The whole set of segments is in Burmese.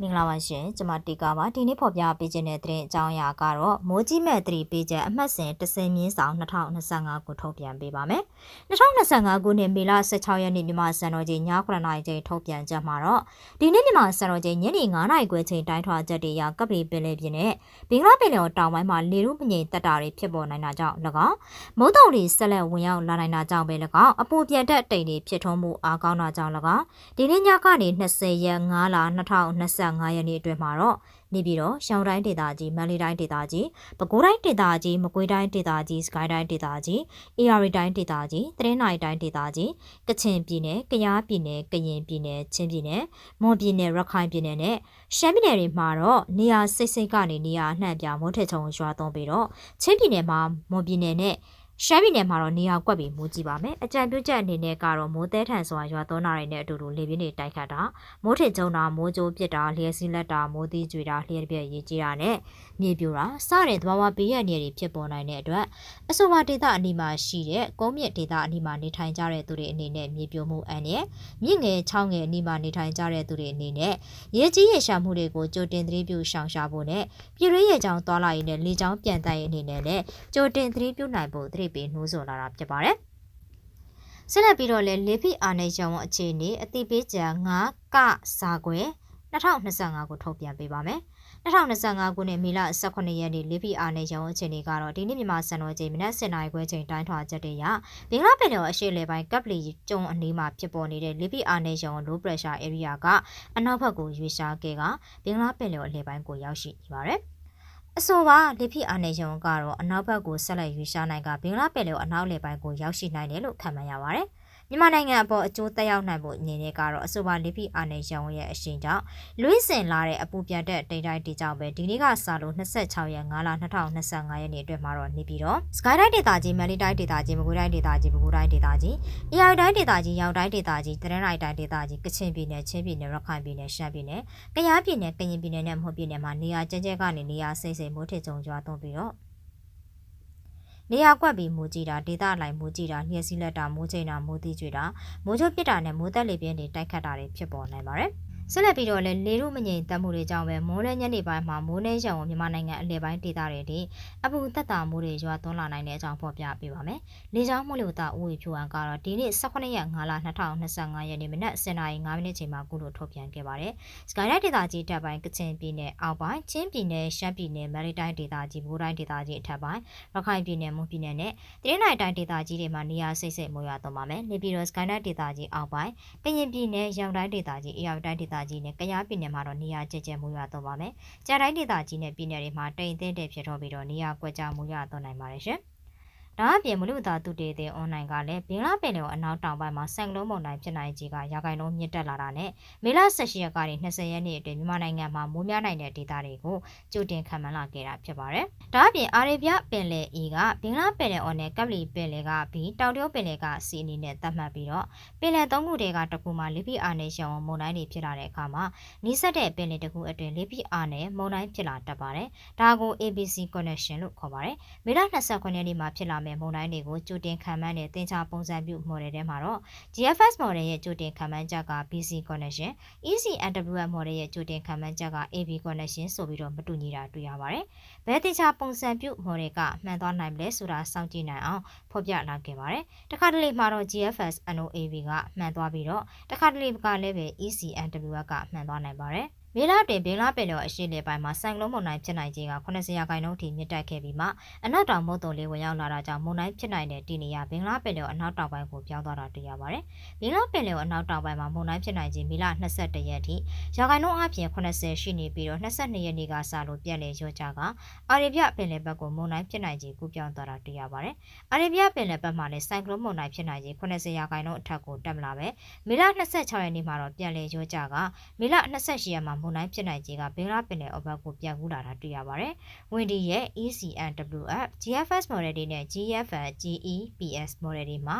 မင်္ဂလာပါရှင်ကျွန်မတီကာပါဒီနေ့ဖော်ပြပေးခြင်းတဲ့သတင်းအကြောင်းအရာကတော့မိုးကြီးမဲ့သတိပေးချက်အမှတ်စဉ်30မြင်းဆောင်2025ကိုထုတ်ပြန်ပေးပါမယ်2025ခုနှစ်မေလ16ရက်နေ့မြန်မာစံတော်ချိန်ည9:00နာရီချိန်ထုတ်ပြန်ချက်မှာတော့ဒီနေ့မြန်မာစံတော်ချိန်ညနေ9:00နာရီခွဲချိန်တိုင်းထွာချက်တွေအရကပ်ပလီပင်လယ်ပြင်နဲ့ဘင်္ဂလားပင်လယ်တောင်ပိုင်းမှာလေရုမငိမ်တက်တာတွေဖြစ်ပေါ်နိုင်တာကြောင့်၎င်းမုတ်တုံတွေဆက်လက်ဝင်ရောက်လာနိုင်တာကြောင့်ပဲ၎င်းအပူပြန်တက်တိမ်တွေဖြစ်ထွန်းမှုအားကောင်းတာကြောင့်၎င်းဒီနေ့ညကနေ20ရက်9လ2025 25ရက်နေ့အတွင်းမှာတော့နေပြည်တော်ရှောင်းတိုင်းဒေသကြီးမန္တလေးတိုင်းဒေသကြီးပဲခူးတိုင်းဒေသကြီးမကွေးတိုင်းဒေသကြီးစကိုင်းတိုင်းဒေသကြီးအေရရီတိုင်းဒေသကြီးတရင်နိုင်တိုင်းဒေသကြီးကချင်ပြည်နယ်ကယားပြည်နယ်ကရင်ပြည်နယ်ချင်းပြည်နယ်မွန်ပြည်နယ်ရခိုင်ပြည်နယ်နဲ့ရှမ်းပြည်နယ်တွေမှာတော့နေရာစိတ်စိတ်ကနေနေရာအနှံ့ပြမိုးထချုံရွာသွန်းပြီးတော့ချင်းပြည်နယ်မှာမွန်ပြည်နယ်နဲ့ ရှမ်းပြည်နယ်မှာတော့နေရာကွက်ပြီးမိုးကြီးပါမယ်။အကြံပြုချက်အနေနဲ့ကတော့မိုးတဲထန်စွာရွာသွန်းတာတွေနဲ့အတူတူလေပြင်းတွေတိုက်ခတ်တာမိုးထစ်ကျုံတာမိုးကြိုးပစ်တာလျှက်စီးလက်တာမိုးသီးကြွေတာလျှက်ပြက်ရေးကြီးတာနဲ့မြေပြိုတာစတဲ့သဘာဝဘေးရန်တွေဖြစ်ပေါ်နိုင်တဲ့အတွက်အဆိုပါဒေသအနီးမှာရှိတဲ့ကုန်းမြင့်ဒေသအနီးမှာနေထိုင်ကြတဲ့သူတွေအနေနဲ့မြေပြိုမှုအန္တရာယ်မြင့်ငယ်ချောင်းငယ်အနီးမှာနေထိုင်ကြတဲ့သူတွေအနေနဲ့ရေကြီးရေရှာမှုတွေကိုကြိုတင်သတိပြုရှောင်ရှားဖို့နဲ့ပြည်ရင်းရေချောင်းသွားလာရေးနဲ့လေချောင်းပြန်တက်ရေးအနေနဲ့လည်းကြိုတင်သတိပြုနိုင်ဖို့သတိပေးနှိုးဆော်လာတာဖြစ်ပါတယ်။ဆက်လက်ပြီးတော့လည်းလေဖိအာနေရုံအခြေအနေအတိပေးကြံ9ကစားခွဲ2025ကိုထုတ်ပြန်ပေးပါမယ်။2025ခုနှစ်မေလ18ရက်နေ့လေဖိအာနေရုံအခြေအနေကတော့ဒီနေ့မြန်မာစံတော်ချိန်မနက်7:00နာရီခွဲချိန်တိုင်းထွာချက်တွေရဘင်္ဂလားပင်လယ်အရှေ့လေပိုင်းကပ်ပလီကျုံအနီးမှာဖြစ်ပေါ်နေတဲ့လေဖိအာနေရုံ low pressure area ကအနောက်ဘက်ကိုရွေ့ရှားခဲ့ကဘင်္ဂလားပင်လယ်အလယ်ပိုင်းကိုရောက်ရှိနေပါတယ်။ အဆိုပါလေဖိအာနေရုံကတော့အနောက်ဘက်ကိုဆက်လက်ရွေ့ရှားနိုင်ကဘင်္ဂလားပင်လယ်အနောက်လေပိုင်းကိုရောက်ရှိနိုင်တယ်လို့ခန့်မှန်းရပါတယ်။ မြန်မာနိုင်ငံအပေါ်အကျိုးသက်ရောက်နိုင်ဖို့အနေနဲ့ကတော့အဆိုပါလိပိအာနယ်ရောင်ရဲ့အရှိန်ကြောင့်လွှင့်စင်လာတဲ့အပူပြန်တဲ့တိမ်တိုင်းတီကြောင့်ပဲဒီနေ့ကစလို့26ရက်5လ2025ရက်နေ့အတွက်မှာတော့နေပြီးတော့စကိုင်းတိုင်းဒေသကြီးမန်လီတိုင်းဒေသကြီးမကွေးတိုင်းဒေသကြီးပဲခူးတိုင်းဒေသကြီးအေရီတိုင်းဒေသကြီးရောင်တိုင်းဒေသကြီးတရနိုင်တိုင်းဒေသကြီးကချင်ပြည်နယ်ချင်းပြည်နယ်ရခိုင်ပြည်နယ်ရှမ်းပြည်နယ်ကယားပြည်နယ်ကရင်ပြည်နယ်နဲ့မဟုတ်ပြည်နယ်မှာနေရာကျဲကျဲကနေနေရာစိမ့်စိမ့်မိုးထစ်ကြုံကြွားသွန်းပြီးတော့ နေရာကွက်ပြီးမိုးကြီးတာဒေသလိုက်မိုးကြီးတာလျှက်စီးလက်တာမိုးချိန်တာမိုးသီးကျွေတာမိုးချုပ်ပစ်တာနဲ့မိုးသက်လေပြင်းတွေတိုက်ခတ်တာတွေဖြစ်ပေါ်နိုင်ပါတယ်။ ဆက်လက်ပြီးတော့လည်းလေရုမငိမ်တက်မှုတွေကြောင့်ပဲမိုးလဲညနေပိုင်းမှာမိုးနှင်းရောင်မြန်မာနိုင်ငံအလဲပိုင်းဒေသတွေဒီအပူသက်တာမှုတွေရွာသွန်းလာနိုင်တဲ့အကြောင်းဖော်ပြပေးပါမယ်။လေကြောင်းမှုလို့တာဦးဝေဖြူအန်ကတော့ဒီနေ့18ရက်5လ2025ရက်နေ့မနက်7:05မိနစ်ချိန်မှာကုလို့ထုတ်ပြန်ခဲ့ပါတယ်။ Skyline ဒေသကြီးတပ်ပိုင်းကချင်ပြည်နယ်အောက်ပိုင်းချင်းပြည်နယ်ရှမ်းပြည်နယ်မရီတိုင်းဒေသကြီးဘူတိုင်းဒေသကြီးအထက်ပိုင်းရခိုင်ပြည်နယ်မွန်ပြည်နယ်နဲ့တရင်းနိုင်တိုင်းဒေသကြီးတွေမှာနေရာစိတ်စိတ်မိုးရွာသွန်းပါမယ်။နေပြည်တော် Skyline ဒေသကြီးအောက်ပိုင်းကရင်ပြည်နယ်ရောင်တိုင်းဒေသကြီးအေရတိုင်းဒေသကြီးနဲ့ကယားပြည်နယ်မှာတော့နေရာကျကျမိုးရွာသွန်းပါမယ်။ကြာတိုင်းဒေသကြီးနဲ့ပြည်နယ်တွေမှာတိမ်သိမ်းတဲ့ဖြစ်တော့ပြီးတော့နေရာကွက်ကြားမိုးရွာသွန်းနိုင်ပါတယ်ရှင်။ ဒါအပြင်မလူသားသူတေတဲ့အွန်လိုင်းကလည်းဘင်္ဂလားပင်လယ်ကိုအနောက်တောင်ပိုင်းမှာဆန်ကလုံးမုန်တိုင်းဖြစ်နိုင်ကြီးကရာဂိုင်လုံးမြင့်တက်လာတာနဲ့မေလ18ရက်ကနေ20ရက်နေ့အတွင်းမြန်မာနိုင်ငံမှာမိုးများနိုင်တဲ့ဒေသတွေကိုကြိုတင်ခံမှန်းလာခဲ့တာဖြစ်ပါတယ်။ဒါအပြင်အာရေဗျပင်လယ်အီကဘင်္ဂလားပင်လယ်အော်နဲ့ကပ်လီပင်လယ်ကပြီးတောင်တရုတ်ပင်လယ်ကစီအနေနဲ့သတ်မှတ်ပြီးတော့ပင်လယ်သုံးခုတည်းကတခုမှာလေပြင်းအာနယ်ရှောင်းမုန်တိုင်းတွေဖြစ်လာတဲ့အခါမှာနီးစပ်တဲ့ပင်လယ်တစ်ခုအတွင်းလေပြင်းအာနယ်မုန်တိုင်းဖြစ်လာတတ်ပါတယ်။ဒါကို ABC connection လို့ခေါ်ပါတယ်။မေလ29ရက်နေ့မှာဖြစ်လာမယ့်မုန်တိုင်းတွေကိုကြိုတင်ခံမှန်းတဲ့သင်္ချာပုံစံပြု model ထဲမှာတော့ GFS model ရဲ့ကြိုတင်ခံမှန်းချက်က BC connection ECNWF model ရဲ့ကြိုတင်ခံမှန်းချက်က AB connection ဆိုပြီးတော့မတူညီတာတွေ့ရပါတယ်။ဘယ်သင်္ချာပုံစံပြု model ကမှန်သွားနိုင်မလဲဆိုတာစောင့်ကြည့်နိုင်အောင်ဖော်ပြလာခဲ့ပါတယ်။တခါတလေမှာတော့ GFS NOAB ကမှန်သွားပြီးတော့တခါတလေကလည်းပဲ ECNWF ကမှန်သွားနိုင်ပါတယ်။ မေလတွင်ဘင်္ဂလားပင်လယ်အရှေ့လေပိုင်းမှာဆိုင်ကလုန်းမုန်တိုင်းဖြစ်နိုင်ခြင်းက80ရာခိုင်နှုန်းထိမြင့်တက်ခဲ့ပြီးမှအနောက်တောင်မုတ်တုံလေးဝင်ရောက်လာတာကြောင့်မုန်တိုင်းဖြစ်နိုင်တဲ့တည်နေရဘင်္ဂလားပင်လယ်အနောက်တောင်ပိုင်းကိုပြောင်းသွားတာတွေ့ရပါတယ်။ဘင်္ဂလားပင်လယ်အနောက်တောင်ပိုင်းမှာမုန်တိုင်းဖြစ်နိုင်ခြင်းမေလ22ရက်ထိရာခိုင်နှုန်းအပြင်80ရှိနေပြီးတော့22ရက်နေ့ကစလို့ပြက်လေရော့ကြကအာရေဗျပင်လယ်ဘက်ကိုမုန်တိုင်းဖြစ်နိုင်ခြင်းကူးပြောင်းသွားတာတွေ့ရပါတယ်။အာရေဗျပင်လယ်ဘက်မှာလည်းဆိုင်ကလုန်းမုန်တိုင်းဖြစ်နိုင်ခြင်း80ရာခိုင်နှုန်းအထက်ကိုတက်မလာပဲမေလ26ရက်နေ့မှာတော့ပြန်လေရော့ကြကမေလ28ရက်မှာမုန်တိုင်းဖြစ်နိုင်ခြင်းကဘင်္ဂလားပင်လယ်အော်ဘက်ကိုပြန်ကူးလာတာတွေ့ရပါတယ်။ဝင်ဒီရဲ့ ECNWF GFS model တွေနဲ့ GFN GEPS model တွေမှာ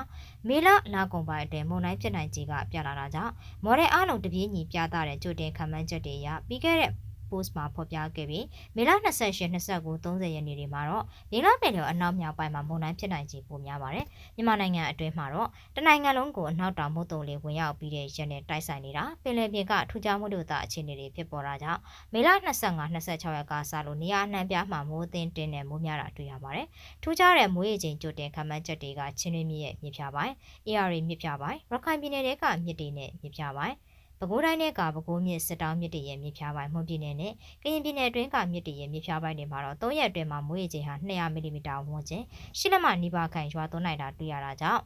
မေလလာကုန်ပိုင်းအတွင်းမုန်တိုင်းဖြစ်နိုင်ခြင်းကပြလာတာကြောင့် model အလုံးတပြေးညီပြသတဲ့ကြိုတင်ခံမှန်းချက်တွေအရပြီးခဲ့တဲ့ post မှာဖော်ပြခဲ့ပြီးမေလ28 29 30ရက်နေ့တွေမှာတော့ဒေလပင်လယ်အနောက်မြောက်ပိုင်းမှာမုန်တိုင်းဖြစ်နိုင်ခြေပိုများပါတယ်မြန်မာနိုင်ငံအတွင်းမှာတော့တနိုင်ငံလုံးကိုအနောက်တောင်မုတ်တုံလေးဝင်ရောက်ပြီးတဲ့ရက်နဲ့တိုက်ဆိုင်နေတာပင်လယ်ပြင်ကထူးခြားမှုတို့သာအခြေအနေတွေဖြစ်ပေါ်တာကြောင့်မေလ25 26ရက်ကစလို့နေရာအနှံ့ပြားမှာမိုးအသင်းတင်းနဲ့မိုးများတာတွေ့ရပါတယ်ထူးခြားတဲ့မိုးရေချိန်ကြိုတင်ခန့်မှန်းချက်တွေကချင်းရင်းမြစ်ရဲ့မြစ်ဖြာပိုင်း AR မြစ်ဖြာပိုင်းရခိုင်ပြည်နယ်တဲကမြစ်တွေနဲ့မြစ်ဖြာပိုင်း ပဲခူးတိုင်းနဲ့ကပဲခူးမြစ်စစ်တောင်းမြစ်တရဲ့မြစ်ဖြာပိုင်းမွန်ပြည်နယ်နဲ့ကရင်ပြည်နယ်အတွင်းကမြစ်တရဲ့မြစ်ဖြာပိုင်းတွေမှာတော့၃ရက်အတွင်းမှာမိုးရေချိန်ဟာ200မီလီမီတာဝန်းကျင်ရှိလက်မနီးပါးခန့်ရွာသွန်းနိုင်တာတွေ့ရတာကြောင့်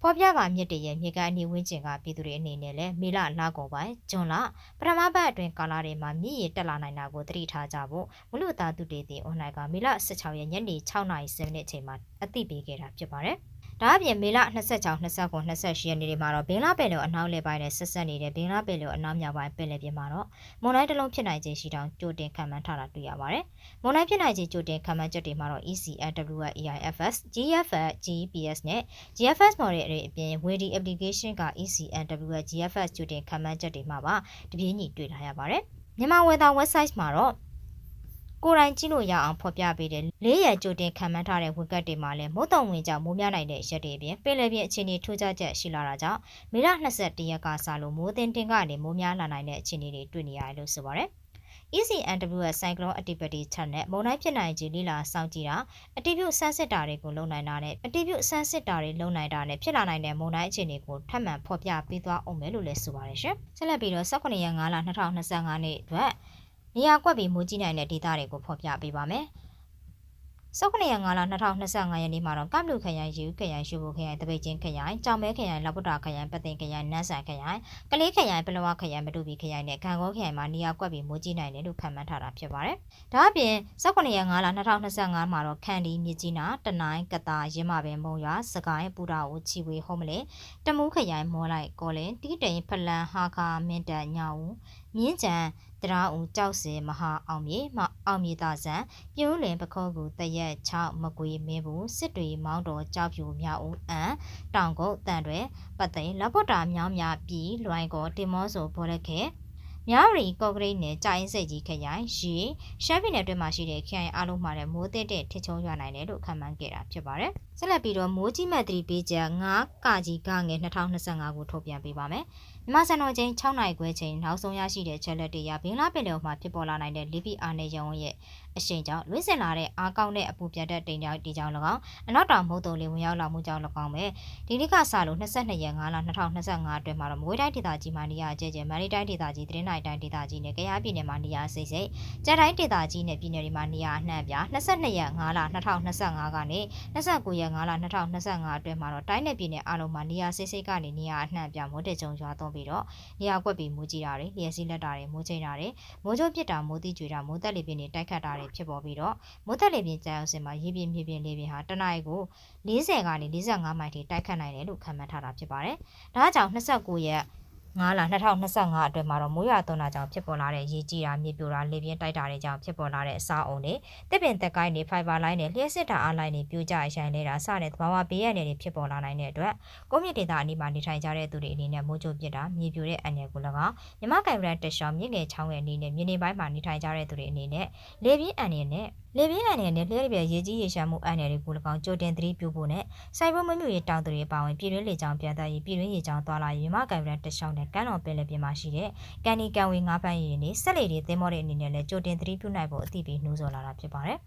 ဖော်ပြပါမြစ်တရဲ့မြေကအနီးဝန်းကျင်ကပြည်သူတွေအနေနဲ့လည်းမေလလကုန်ပိုင်းဇွန်လပထမပတ်အတွင်းကာလတွေမှာမြစ်ရေတက်လာနိုင်တာကိုသတိထားကြဖို့မလူသားသူတေတီအွန်လိုင်းကမေလ16ရက်ညနေ6:00နာရီ7မိနစ်အချိန်မှာအသိပေးခဲ့တာဖြစ်ပါတယ်။ ဒါအပြင်မေလ26 29 28ရက်နေ့တွေမှာတော့ဘင်္ဂလားပင်လယ်အနောက်လေပိုင်းနဲ့ဆက်ဆက်နေတဲ့ဘင်္ဂလားပင်လယ်အနောက်မြောက်ပိုင်းပင်လယ်ပြင်မှာတော့မွန်တိုင်းတစ်လုံးဖြစ်နိုင်ခြင်းရှိတောင်ကြိုတင်ခံမှန်းထားတာတွေ့ရပါတယ်။မွန်တိုင်းဖြစ်နိုင်ခြင်းကြိုတင်ခံမှန်းချက်တွေမှာတော့ ECNW EIFS, GFS, GPS နဲ့ GFS model တွေအပြင် WD application က ECNW GFS ကြိုတင်ခံမှန်းချက်တွေမှာပါတပြေးညီတွေ့လာရပါတယ်။မြန်မာ weather website မှာတော့ ကိုယ်တိုင်ကြည့်လို့ရအောင်ဖော်ပြပေးတယ်လေးရကြိုတင်ခံမှန်းထားတဲ့ဝက်ကတ်တွေမှာလည်းမိုးတုံဝင်ကြောင့်မိုးများနိုင်တဲ့ရက်တွေအပြင်ပင်လယ်ပြင်အခြေအနေထူးခြားချက်ရှိလာတာကြောင့်မေလ22ရက်ကစလို့မိုးတင်တင်ကနေမိုးများလာနိုင်တဲ့အခြေအနေတွေတွေ့နေရတယ်လို့ဆိုပါတယ် ECNW ရဲ့ Cyclone Activity Chart နဲ့မုန်တိုင်းဖြစ်နိုင်ခြေလိလာစောင့်ကြည့်တာအတိပြုဆန်းစစ်တာတွေကိုလုပ်နိုင်တာနဲ့အတိပြုဆန်းစစ်တာတွေလုပ်နိုင်တာနဲ့ဖြစ်လာနိုင်တဲ့မုန်တိုင်းအခြေအနေကိုထပ်မံဖော်ပြပေးသွားအောင်မယ်လို့လည်းဆိုပါတယ်ရှင်။ဆက်လက်ပြီးတော့18ရက်5လ2025နှစ်အတွက် နေရာကွက်ပြီးမူကြီးနိုင်တဲ့ဒေသတွေကိုဖော်ပြပေးပါမယ်။19ရက်5လ2025ရက်နေ့မှာတော့ကပ်လူခရိုင်ယူခရိုင်ရှုဖို့ခရိုင်တပိတ်ချင်းခရိုင်ကြောင်မဲခရိုင်လောက်ပတာခရိုင်ပသိမ်ခရိုင်နန်းဆန်ခရိုင်ကလေးခရိုင်ပလဝခရိုင်မတူပီခရိုင်နဲ့ခံကောခရိုင်မှာနေရာကွက်ပြီးမိုးကြီးနိုင်တယ်လို့ခန့်မှန်းထားတာဖြစ်ပါတယ်။ဒါအပြင်19ရက်5လ2025မှာတော့ခန်ဒီမြစ်ကြီးနာတနိုင်းကတာရင်းမပင်မုံရွာစကိုင်းပူတာဦးချီဝေဟုံးမလေတမူးခရိုင်မော်လိုက်ကောလင်တီးတိန်ဖလန်ဟာခါမင်းတပ်ညောင်ဦး မြင်းကြံတရားဦးကြောက်စင်မဟာအောင်မြေမအောင်မြေသာဆန်ပြိုးလင်ပခောကူတရက်6မကွေမင်းဘူးစစ်တွေမောင်းတော်ကြောက်ဖြူမြောက်ဦးအန်တောင်ကုတ်တန်တွေပတ်သိန်းလပွတ်တာမြောင်းမြပြည်လွိုင်ကောတင်မောဆိုဘောလခဲ မြရီကော့ဂရိတ်နယ်ကြာရင်စိတ်ကြီးခရိုင်ရေရှမ်းပြည်နယ်အတွင်းမှာရှိတဲ့ခရိုင်အလုံးမှာတဲ့မိုးတဲ့တဲ့ထစ်ချုံရွာနိုင်တယ်လို့ခန့်မှန်းခဲ့တာဖြစ်ပါတယ်။ဆက်လက်ပြီးတော့မိုးကြီးမဲ့သတိပေးချက်9ကကြီးကငယ်2025ကိုထုတ်ပြန်ပေးပါမယ်။မြန်မာစံတော်ချိန်6နာရီခွဲချိန်နောက်ဆုံးရရှိတဲ့ချက်လက်တွေရဘင်္ဂလားပင်လယ်မှာဖြစ်ပေါ်လာနိုင်တဲ့လီပီအာနယ်ရုံရဲ့အရှိန်ကြောင့်လွှင့်စင်လာတဲ့အားကောင်းတဲ့အပူပြတ်တဲ့တိမ်ကြောင့်ဒီကြောင့်၎င်းအနောက်တောင်မုတ်တုံလေးဝင်ရောက်လာမှုကြောင့်၎င်းပဲဒီနေ့ကစလို့22ရက်5လ2025အတွင်းမှာတော့မွေးတိုင်းဒေသကြီးမှာနေရာကျကျမန္တလေးတိုင်းဒေသကြီးသတင်းနိုင်တိုင်းဒေသကြီးနဲ့ကယားပြည်နယ်မှာနေရာစိတ်စိတ်ကြက်တိုင်းဒေသကြီးနဲ့ပြည်နယ်တွေမှာနေရာအနှံ့ပြ22ရက်5လ2025ကနေ29ရက်5လ2025အတွင်းမှာတော့တိုင်းနယ်ပြည်နယ်အလုံးမှာနေရာစိတ်စိတ်ကနေနေရာအနှံ့ပြမိုးတဲ့ကြုံရွာသွန်းပြီးတော့နေရာကွက်ပြီးမိုးကြီးတာတွေလျှက်စီးလက်တာတွေမိုးချိန်တာတွေမိုးကြိုးပစ်တာမိုးတိကျွေတာမိုးတက်လေပြင်းတွေတိုက်ခတ်တာတွေဖြစ်ပေါ်ပြီးတော့မိုးတက်လေပြင်းကြာအောင်စင်မှာရေပြင်းမြေပြင်းလေပြင်းဟာတနအီကို40ကနေ45မိုင်ထိတိုက်ခတ်နိုင်တယ်လို့ခန့်မှန်းထားတာဖြစ်ပါတယ်။ဒါကြောင့်29ရက် 9လ2025အတွင်းမှာတော့မိုးရွာသွန်းတာကြောင့်ဖြစ်ပေါ်လာတဲ့ရေကြီးတာမြေပြိုတာလေပြင်းတိုက်တာတွေကြောင့်ဖြစ်ပေါ်လာတဲ့အစာအုံတွေတစ်ပင်သက်ကိုင်းတွေဖိုင်ဘာလိုင်းတွေလျှက်စစ်တာအားလိုင်းတွေပြိုကျရိုင်နေတာစတဲ့သဘာဝဘေးရန်တွေဖြစ်ပေါ်လာနိုင်တဲ့အတွက်ကိုမြင့်ဒေသအနီးမှာနေထိုင်ကြတဲ့သူတွေအနေနဲ့မိုးကြိုးပစ်တာမြေပြိုတဲ့အန္တရာယ်ကို၎င်းမြမကင်ရန်တက်ရှောင်းမြင့်ငယ်ချောင်းငယ်အနေနဲ့မြေနေပိုင်းမှာနေထိုင်ကြတဲ့သူတွေအနေနဲ့လေပြင်းအန္တရာယ်နဲ့လေပြင်းအန္တရာယ်နဲ့လျှက်ပြည့်ရေကြီးရေရှာမှုအန္တရာယ်တွေကို၎င်းကြိုတင်သတိပြုဖို့နဲ့စိုက်ဖို့မမျိုးရေးတောင်သူတွေပါဝင်ပြည်တွင်းလေကြောင်းပြန်သက်ရေးပြည်တွင်းရေကြောင်းသွားလာရေးမြမကင်ရန်တက်ရှောင်းနဲ့ကမ်းတော်ပင်လယ်ပြင်မှာရှိတဲ့ကန်နီကန်ဝေငါးပန်းရည်နေဆက်လေတွေသင်းမောတဲ့အနေနဲ့လည်းကြိုတင်သတိပြုနိုင်ဖို့အသိပေးနှိုးဆော်လာတာဖြစ်ပါတယ်။